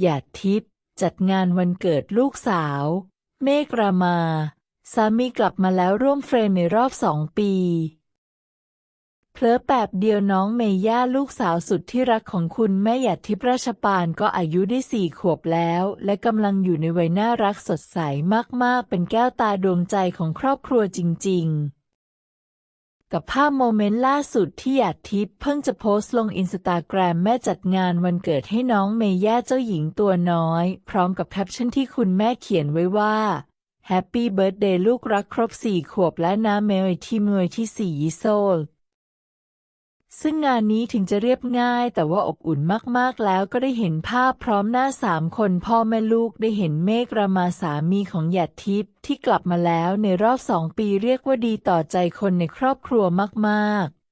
หยาดทิพย์จัดงานวันเกิดลูกสาว เมฆรามาสามีกลับมาแล้วร่วมเฟรมในรอบสองปีเพลอแปบเดียวน้องเมย่าลูกสาวสุดที่รักของคุณแม่หยาดทิพย์ราชปานก็อายุได้สี่ขวบแล้ว และกำลังอยู่ในวัยน่ารักสดใสมากๆ เป็นแก้วตาดวงใจของครอบครัวจริง ๆ กับภาพโมเมนต์ล่าสุดที่หยาดทิพย์เพิ่งจะโพสต์ลงอินสตาแกรมแม่จัดงานวันเกิดให้น้องเมย่าเจ้าหญิงตัวน้อย พร้อมกับแคปชั่นที่คุณแม่เขียนไว้ว่าแฮปปี้เบิร์ดเดย์ลูกรักครบสี่ขวบและน้าเมย์ที่มวยที่สี่ยิโซล ซึ่งงานนี้ถึงจะเรียบง่าย แต่ว่าอบอุ่นมากๆแล้วก็ได้เห็นภาพพร้อมหน้าสามคนพ่อแม่ลูกได้เห็นเมฆรามาสามีของหยาดทิพย์ที่กลับมาแล้วในรอบสองปีเรียกว่าดีต่อใจคนในครอบครัวมากๆ